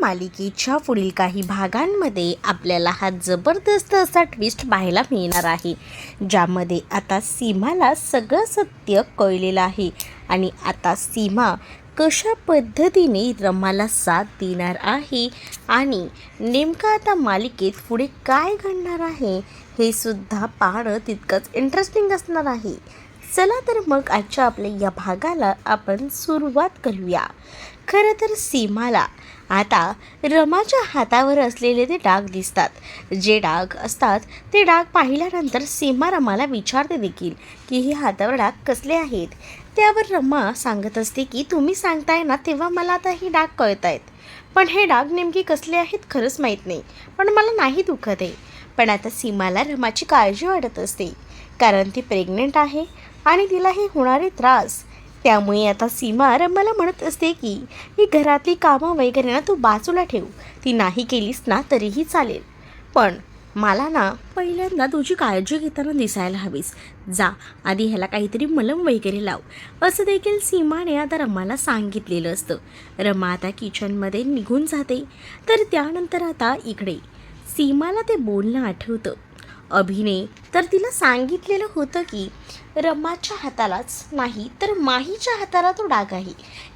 मालिकेच्या पुढील काही भागांमध्ये आपल्याला हा जबरदस्त असा ट्विस्ट पाहायला मिळणार आहे ज्यामध्ये आता सीमाला सगळं सत्य कळलेलं आहे आणि आता सीमा कशा पद्धतीने रमाला साथ देणार आहे आणि नेमकं आता मालिकेत पुढे काय घडणार आहे हे सुद्धा पाहणं तितकंच इंटरेस्टिंग असणार आहे. चला तर मग आजच्या आपल्या या भागाला आपण सुरुवात करूया. खरं तर सीमाला आता रमाच्या हातावर असलेले ते डाग दिसतात. जे डाग असतात ते डाग पाहिल्यानंतर सीमा रमाला विचारते देखील की हे हातावर डाग कसले आहेत? त्यावर रमा सांगत असते की तुम्ही सांगताय ना तेव्हा मला आता हे डाग कळत आहेत पण हे डाग नेमके कसले आहेत खरंच माहीत नाही. पण मला नाही दुखत आहे. पण आता सीमाला रमाची काळजी वाटत असते. कारण ती प्रेग्नेंट आहे आणि तिला हे होणारे त्रास. त्यामुळे आता सीमा रमाला म्हणत असते की ही घरातली कामं वगैरे ना तू बाजूला ठेव. ती नाही केलीस ना तरीही चालेल. पण मला ना पहिल्यांदा तुझी काळजी घेताना दिसायला हवीस. जा आधी ह्याला काहीतरी मलम वगैरे लाव. असं देखील सीमाने आता रमाला सांगितलेलं असतं. रमा आता किचनमध्ये निघून जाते. तर त्यानंतर आता इकडे. सीमाला ते बोलणं आठवतं. अभिने तर तिला सांगितलेलं होतं की रमाच्या हातालाच नाही तर माहीच्या हाताला तो डाग आहे.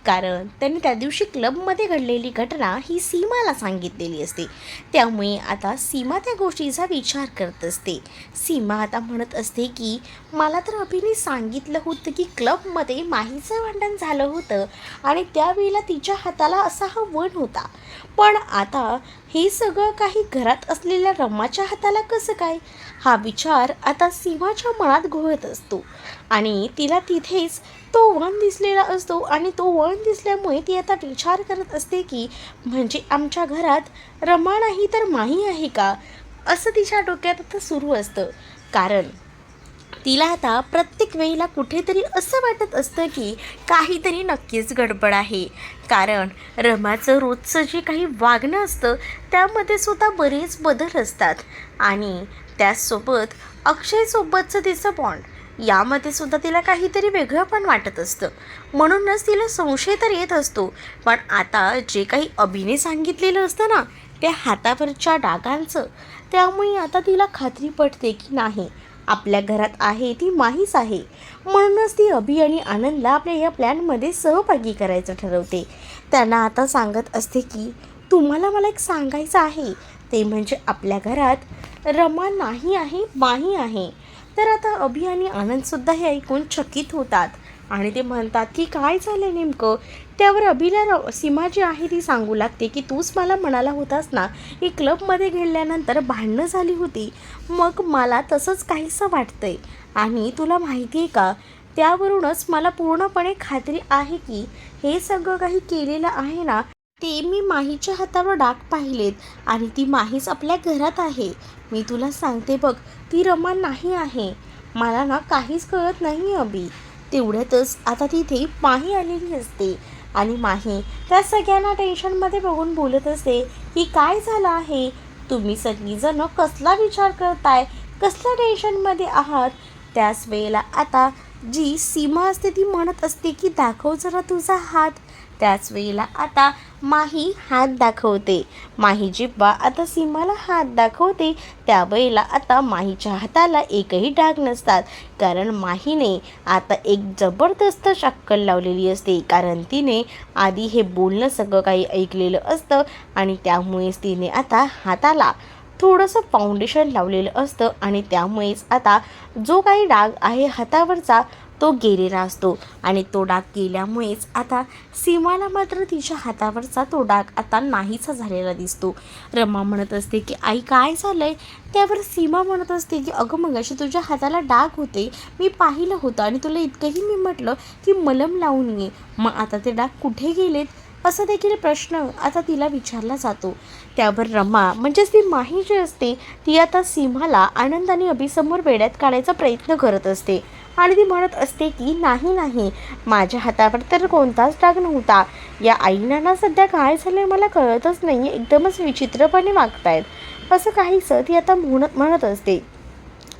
कारण त्यांनी त्या दिवशी क्लबमध्ये घडलेली घटना ही सीमाला सांगितलेली असते. त्यामुळे आता सीमा त्या गोष्टीचा विचार करत असते. सीमा आता म्हणत असते की मला तर अभिने सांगितलं होतं की क्लबमध्ये माहीचं भांडण झालं होतं आणि त्यावेळेला तिच्या हाताला असा हा वण होता. पण आता हे सगळं काही घरात असलेल्या रमाच्या हाताला कसं काय? हा विचार आता सीमाच्या मनात घोळत असतो. आणि तिला तिथेच तो वण दिसलेला असतो आणि तो वण दिसल्यामुळे ती आता विचार करत असते की म्हणजे आमच्या घरात रमा नाही तर माही आहे का? असं तिच्या डोक्यात आता सुरू असतं. कारण तिला आता प्रत्येक वेळेला कुठेतरी असं वाटत असतं की काहीतरी नक्कीच गडबड आहे. कारण रमाचं रोजचं जे काही वागणं असतं त्यामध्ये सुद्धा बरेच बदल असतात. आणि त्याचसोबत अक्षयसोबतचं तिचं बॉन्ड यामध्ये सुद्धा तिला काहीतरी वेगळं पण वाटत असतं. म्हणूनच तिला संशय तर येत असतो. पण आता जे काही अभिने सांगितलेलं असतं ना त्या हातावरच्या डागांचं. त्यामुळे आता तिला खात्री पटते की नाही आपल्या घरात आहे ती माहीच आहे. म्हणूनच ती अभि आणि आनंदला आपल्या या प्लॅनमध्ये सहभागी करायचं ठरवते. त्यांना आता सांगत असते की तुम्हाला मला एक सांगायचं आहे. ते म्हणजे आपल्या घरात रमा नाही आहे माही आहे. तर आता अभि आणि आनंदसुद्धा हे ऐकून चकित होतात. आणि ते म्हणतात की काय झालं नेमकं? त्यावर अभिला र सीमा जी आहे ती सांगू लागते की तूच मला म्हणाला होतास ना की क्लबमध्ये गेल्यानंतर भांडणं झाली होती. मग मला तसंच काहीसं वाटतंय. आणि तुला माहिती आहे का त्यावरूनच मला पूर्णपणे खात्री आहे की हे सगळं काही केलेलं आहे ना ते मी माहीच्या हातावर डाग पाहिलेत आणि ती माहीच आपल्या घरात आहे. मी तुला सांगते बघ ती रमा नाही आहे. मला ना काहीच कळत नाही अभी. तेवढ्यातच आता तिथे माही आलेली असते. आणि माही त्या सगळ्यांना टेन्शनमध्ये बघून बोलत असते की काय झालं आहे? तुम्ही सगळीजण कसला विचार करताय? कसल्या टेन्शनमध्ये आहात? त्याच वेळेला आता जी सीमा असते ती म्हणत असते की दाखव जरा तुझा हात. त्याच वेळेला आता माही हात दाखवते. माही जिब्बा आता सीमाला हात दाखवते. त्यावेळेला आता माहीच्या हाताला एकही डाग नसतात. कारण माहीने आता एक जबरदस्त शक्कल लावलेली असते. कारण तिने आधी हे बोलणं सगळं काही ऐकलेलं असतं आणि त्यामुळेच तिने आता हाताला थोडंसं फाउंडेशन लावलेलं असतं आणि त्यामुळेच आता जो काही डाग आहे हातावरचा तो गेलेला असतो. आणि तो डाग गेल्यामुळेच आता सीमाला मात्र तिच्या हातावरचा तो डाग आता नाहीसा झालेला दिसतो. रमा म्हणत असते की आई काय झालंय? त्यावर सीमा म्हणत असते की अगं मग अशी तुझ्या हाताला डाग होते. मी पाहिलं होतं आणि तुला इतकंही मी म्हटलं की मलम लावून ये. मग आता ते डाग कुठे गेलेत? असा देखील प्रश्न आता तिला विचारला जातो. त्यावर रमा म्हणजेच ती माही जी असते ती आता सीमाला आनंदाने अभिसमोर वेड्यात काढायचा प्रयत्न करत असते. आणि ती म्हणत असते की नाही नाही माझ्या हातावर तर कोणताच डाग नव्हता. या आईनांना सध्या काय झालं मला कळतच नाही एकदमच विचित्रपणे वागतायत असं काहीसं ती आता म्हणत म्हणत असते.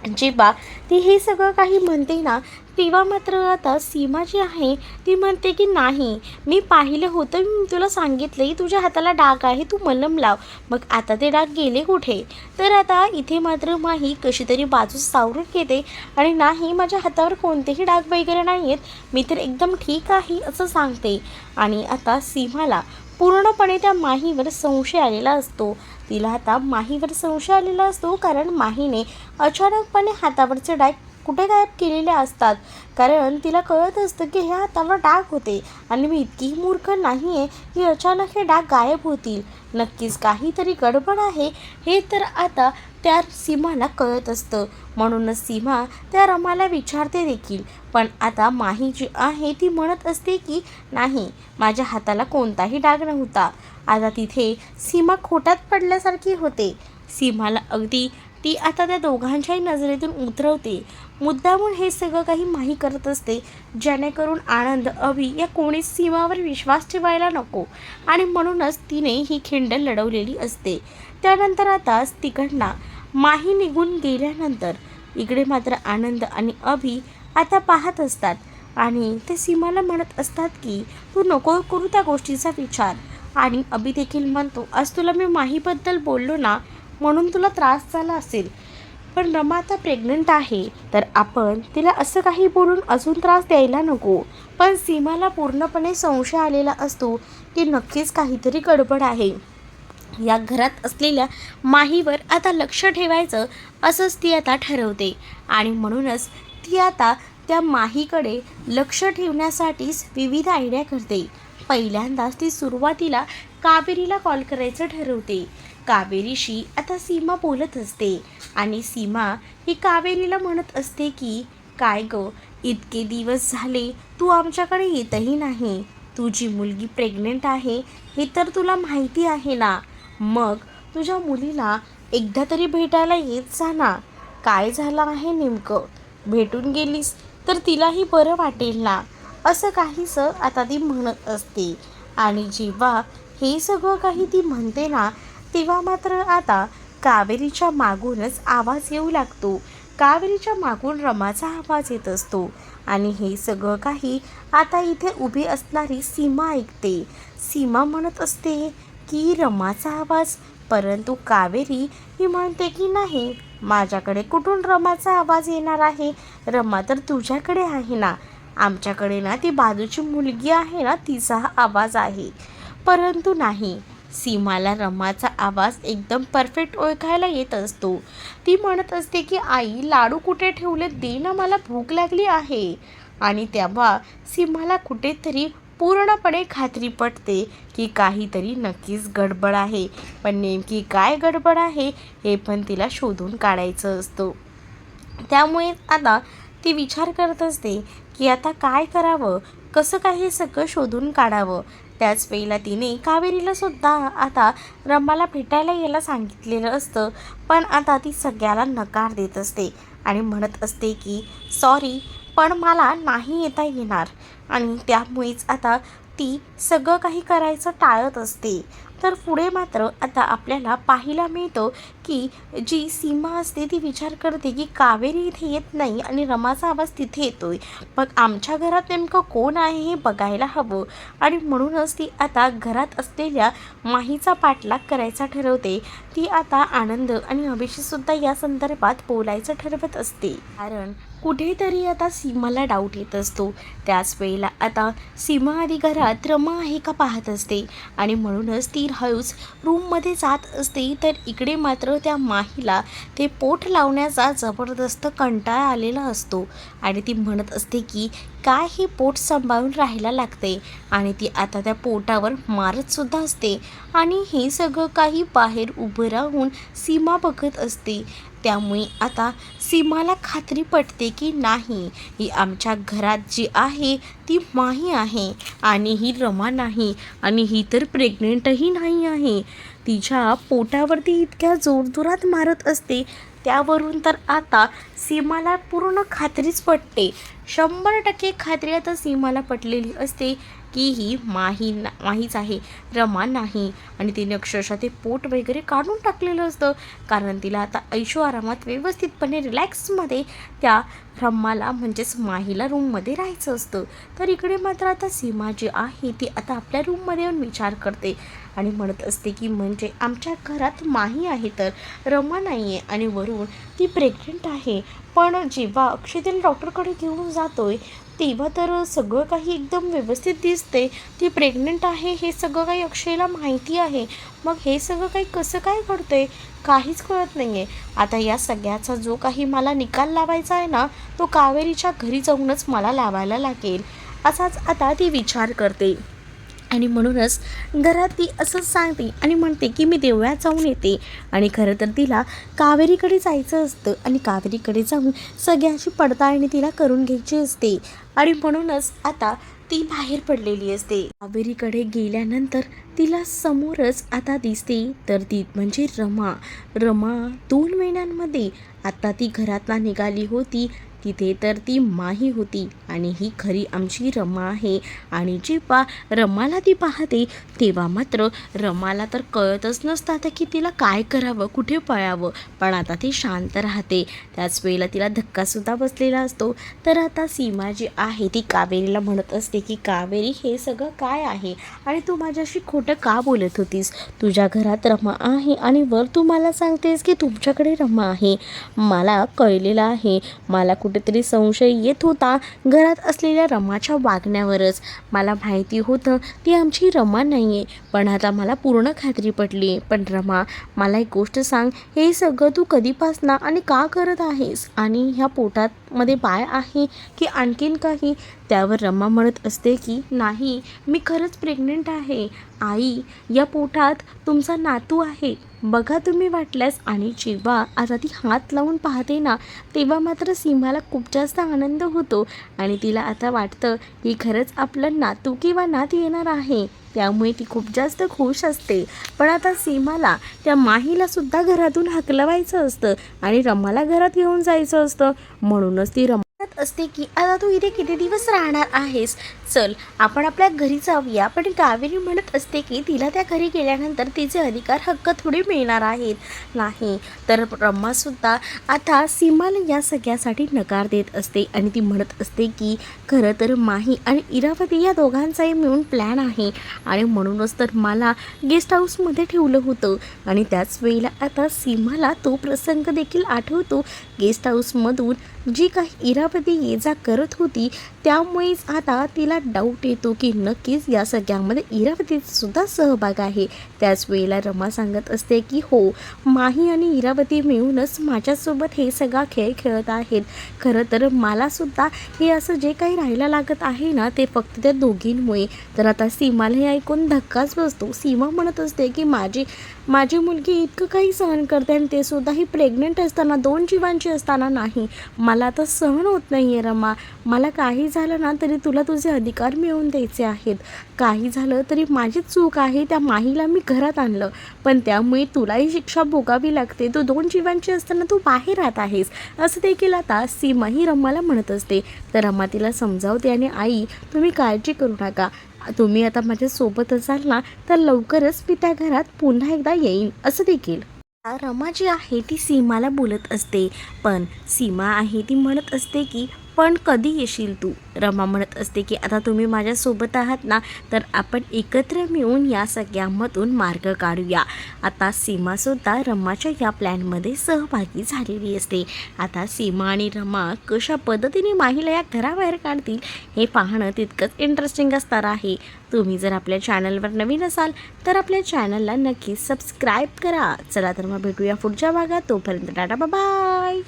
जेव्हा ती हे सगळं काही म्हणते ना तेव्हा मात्र आता सीमा जी आहे ती म्हणते की नाही मी पाहिलं होतं मी तुला सांगितलं तुझ्या हाताला डाग आहे तू मलम लाव. मग आता ते डाग गेले कुठे? तर आता इथे मात्र माही कशी तरी बाजू सावरून घेते आणि नाही माझ्या हातावर कोणतेही डाग वगैरे नाही आहेत मी तर एकदम ठीक आहे असं सांगते. आणि आता सीमाला पूर्णपणे त्या माहीवर संशय आलेला असतो. तिला आता माहीवर संशय आलेला असतो कारण माहीने अचानकपणे हातावरचे डाग कुठे गायब केलेले असतात. कारण तिला कळत असतं की ह्या हातावर डाग होते आणि मी इतकी मूर्ख नाही आहे की अचानक हे डाग गायब होतील. नक्कीच काहीतरी गडबड आहे. हे तर आता त्या सीमाला कळत असतं. म्हणूनच सीमा त्या रमाला विचारते देखील. पण आता माही जी आहे ती म्हणत असते की नाही माझ्या हाताला कोणताही डाग नव्हता. आता तिथे सीमा खोटात पडल्यासारखी होते. सीमाला अगदी ती आता त्या दोघांच्याही नजरेतून उतरवते. मुद्दामून हे सगळं काही माही करत असते जेणेकरून आनंद अभि या कोणीच सीमावर विश्वास ठेवायला नको. आणि म्हणूनच तिने ही खिंड लढवलेली असते. त्यानंतर आता तिकडना माही निघून गेल्यानंतर इकडे मात्र आनंद आणि अभि आता पाहत असतात. आणि ते सीमाला म्हणत असतात की तू नको करू त्या गोष्टीचा विचार. आणि अभि देखील म्हणतो आज तुला मी माहीबद्दल बोललो ना म्हणून तुला त्रास झाला असेल. पण रमा आता प्रेग्नंट आहे तर आपण तिला असं काही बोलून अजून त्रास द्यायला नको. पण सीमाला पूर्णपणे संशय आलेला असतो की नक्कीच काहीतरी गडबड आहे. या घरात असलेल्या माहीवर आता लक्ष ठेवायचं असंच ती आता ठरवते. आणि म्हणूनच ती आता त्या माहीकडे लक्ष ठेवण्यासाठीच विविध आयडिया करते. पहिल्यांदाच ती सुरुवातीला कावेरीला कॉल करायचं ठरवते. कावेरीशी आता सीमा बोलत असते. आणि सीमा ही कावेरीला म्हणत असते की काय ग इतके दिवस झाले तू आमच्याकडे येतही नाही. तुझी मुलगी प्रेग्नेंट आहे हे तर तुला माहिती आहे ना. मग तुझ्या मुलीला एकदा तरी भेटायला येत जा ना. काय झालं आहे नेमकं? भेटून गेलीस तर तिलाही बरं वाटेल ना. असं काहीसं आता ती म्हणत असते. आणि जेव्हा हे सगळं काही ती म्हणते ना तेव्हा मात्र आता कावेरीच्या मागूनच आवाज येऊ लागतो. कावेरीच्या मागून रमाचा आवाज येत असतो. आणि हे सगळं काही आता इथे उभी असणारी सीमा ऐकते. सीमा म्हणत असते की रमाचा आवाज परंतु कावेरी ही म्हणते की नाही. माझ्याकडे कुठून रमाचा आवाज येणार आहे? रमा तर तुझ्याकडे आहे ना? आमच्याकडे ना ती बाजूची मुलगी आहे ना तिचा हा आवाज आहे. परंतु नाही. सीमाला रमाचा आवाज एकदम परफेक्ट ओळखायला येत असतो. ती म्हणत असते की आई लाडू कुठे ठेवले? दे ना मला भूक लागली आहे. आणि तेव्हा सीमाला कुठेतरी पूर्णपणे खात्री पटते की काहीतरी नक्कीच गडबड आहे. पण नेमकी काय गडबड आहे हे पण तिला शोधून काढायचं असतं. त्यामुळे आता ती विचार करत असते की आता काय करावं? कसं काय हे सगळं शोधून काढावं? त्याच वेळेला तिने कावेरीला सुद्धा आता रमाला भेटायला यायला सांगितलेलं असतं. पण आता ती सगळ्याला नकार देत असते आणि म्हणत असते की सॉरी पण मला नाही येता येणार. आणि त्यामुळेच आता ती सगळं काही करायचं टाळत असते. तर पुढे मात्र आता आपल्याला पाहायला मिळतं की जी सीमा असते ती विचार करते की कावेरी इथे येत नाही आणि रमाचा आवाज तिथे येतोय. मग आमच्या घरात नेमकं कोण आहे हे बघायला हवं. आणि म्हणूनच ती आता घरात असलेल्या माहीचा पाठलाग करायचा ठरवते. ती आता आनंद आणि अभिषेकसुद्धा या संदर्भात बोलायचं ठरवत असते. कारण कुठेतरी आता सीमाला डाऊट येत असतो. त्याच वेळेला आता सीमा आधी घरात रमा आहे का पाहत असते. आणि म्हणूनच ती हळूच रूममध्ये जात असते तर इकडे मात्र त्या माहीला ते पोट लावण्याचा जबरदस्त कंटाळा आलेला असतो. आणि ती म्हणत असते की काय हे पोट सांभाळून राहायला लागते आणि ती आता त्या पोटावर मारतसुद्धा असते. आणि हे सगळं काही बाहेर उभं राहून सीमा बघत असते. त्यामुळे आता सीमाला खात्री पटते की नाही. ही आमच्या घरात जी आहे ती माही आहे आणि ही रमा नाही आणि ही तर प्रेग्नेंटही नाही आहे. तिच्या पोटावरती इतक्या जोरजोरात मारत असते त्यावरून तर आता सीमाला पूर्ण खात्रीच पटते. शंभर टक्के खात्री आता सीमाला पटलेली असते. की ही माही ना माहीच आहे रमा नाही. आणि तिने अक्षरशः ते पोट वगैरे काढून टाकलेलं असतं. कारण तिला आता ऐशो आरामात व्यवस्थितपणे रिलॅक्समध्ये त्या रम्माला म्हणजेच माहीला रूममध्ये राहायचं असतं. तर इकडे मात्र आता सीमा जी आहे ती आता आपल्या रूममध्ये येऊन विचार करते आणि म्हणत असते की म्हणजे आमच्या घरात माही आहे तर रमा नाही आहे आणि वरून ती प्रेग्नंट आहे. पण जेव्हा अक्षय डॉक्टरकडे घेऊन जातोय तेव्हा तर सगळं काही एकदम व्यवस्थित दिसते ती प्रेग्नंट आहे हे सगळं काही अक्षयला माहिती आहे. मग हे सगळं काही कसं काय घडतंय? काहीच कळत नाही आहे आता या सगळ्याचा जो काही मला निकाल लावायचा आहे ना तो कावेरीच्या घरी जाऊनच मला लावायला लागेल. असाच आता ती विचार करते. आणि म्हणूनच घरात ती असंच सांगते आणि म्हणते की मी देवळात जाऊन येते. आणि खरं तर तिला कावेरीकडे जायचं असतं आणि कावेरीकडे जाऊन सगळ्याची पडताळणी तिला करून घ्यायची असते. आणि म्हणूनच आता ती बाहेर पडलेली असते. कावेरीकडे गेल्यानंतर तिला समोरच आता दिसते. तर ती म्हणजे रमा. रमा दोन महिन्यांमध्ये आता ती घरातला निघाली होती तिथे तर ती माही होती आणि ही खरी आमची रमा आहे. आणि जेव्हा रमाला ती पाहते तेव्हा मात्र रमाला तर कळतच नसतं आता की तिला काय करावं कुठे पळावं. पण आता ती शांत राहते. त्याच वेळेला तिला धक्कासुद्धा बसलेला असतो. तर आता सीमा जी आहे ती कावेरीला म्हणत असते की कावेरी हे सगळं काय आहे? आणि तू माझ्याशी खोटं का बोलत होतीस? तुझ्या घरात रमा आहे आणि वर तू मला सांगतेस की तुमच्याकडे रमा आहे. मला कळलेलं आहे. मला कुठेतरी संशय येत होता घरात असलेल्या रमाच्या वागण्यावरच. मला माहिती होतं ती आमची रमा नाही आहे पण आता मला पूर्ण खात्री पटली. पण रमा मला एक गोष्ट सांग हे सगळं तू कधीपासना आणि का करत आहेस? आणि ह्या पोटात मध्ये बाळ आहे की आणखीन काही? त्यावर रमा म्हणत असते की नाही मी खरंच प्रेग्नंट आहे. आई या पोटात तुमचा नातू आहे. बघा तुम्ही वाटल्यास. आणि जेव्हा आता ती हात लावून पाहते ना तेव्हा मात्र सीमाला खूप जास्त आनंद होतो. आणि तिला आता वाटतं की खरंच आपलं नातू किंवा नात येणार आहे. त्यामुळे ती खूप जास्त खुश असते. पण आता सीमाला त्या माहीला सुद्धा घरातून हकलवायचं असतं आणि रमाला घरात घेऊन जायचं असतं. म्हणूनच ती रमा असते की आता तू इथे किती दिवस राहणार आहेस? चल आपण आपल्या घरी जाऊया. पण कावेरी म्हणत असते की तिला त्या घरी गेल्यानंतर तिचे अधिकार हक्क थोडे मिळणार आहेत. नाही. तर रम्मासुद्धा आता सीमाला या सगळ्यासाठी नकार देत असते आणि ती म्हणत असते की खरं तर माही आणि इरावती या दोघांचाही मिळून प्लॅन आहे. आणि म्हणूनच तर मला गेस्ट हाऊसमध्ये ठेवलं होतं. आणि त्याच वेळेला आता सीमाला तो प्रसंग देखील आठवतो. गेस्ट हाऊसमधून जी काही इरावती ये जा करत होती त्यामुळेच आता तिला डाऊट येतो की नक्कीच या सगळ्यामध्ये इरावतीचासुद्धा सहभाग आहे. त्याच वेळेला रमा सांगत असते की हो माही आणि इरावती मिळूनच माझ्यासोबत हे सगळा खेळ खेळत आहेत. खरं तर मलासुद्धा हे असं जे काही राहायला लागत आहे ना ते फक्त त्या दोघींमुळे. तर आता सीमाला हे ऐकून धक्काच बसतो. सीमा म्हणत असते की माझी माझी मुलगी इतकं काही सहन करते आणि ते सुद्धा ही प्रेग्नंट असताना दोन जीवांची असताना नाही. मला मला आता सहन होत नाही आहे रमा. मला काही झालं ना तरी तुला तुझे अधिकार मिळवून द्यायचे आहेत. काही झालं तरी माझीच चूक आहे त्या माहीला मी घरात आणलं. पण त्यामुळे तुलाही शिक्षा भोगावी लागते. तू दोन जीवांची असताना तू बाहेर राहत आहेस. असं देखील आता सीमा ही रमाला म्हणत असते. तर रमा तिला समजावते आणि आई तुम्ही काळजी करू नका. तुम्ही आता माझ्यासोबत असाल ना तर लवकरच मी त्या घरात पुन्हा एकदा येईन. असं देखील. रमा जी आहे ती सीमाला बोलत असते. पण सीमा आहे ती म्हणत असते की पण कधी येशील तू? रमा म्हणत असते की आता तुम्ही माझ्यासोबत आहात ना तर आपण एकत्र मिळून या सगळ्यामधून मार्ग काढूया. आता सीमासुद्धा रमाच्या या प्लॅनमध्ये सहभागी झालेली असते. आता सीमा आणि रमा कशा पद्धतीने माहीला या घराबाहेर काढतील हे पाहणं तितकंच इंटरेस्टिंग असणार आहे. तुम्ही जर आपल्या चॅनलवर नवीन असाल तर आपल्या चॅनलला नक्की सबस्क्राईब करा. चला तर मग भेटूया पुढच्या भागात. तोपर्यंत टाटा बाय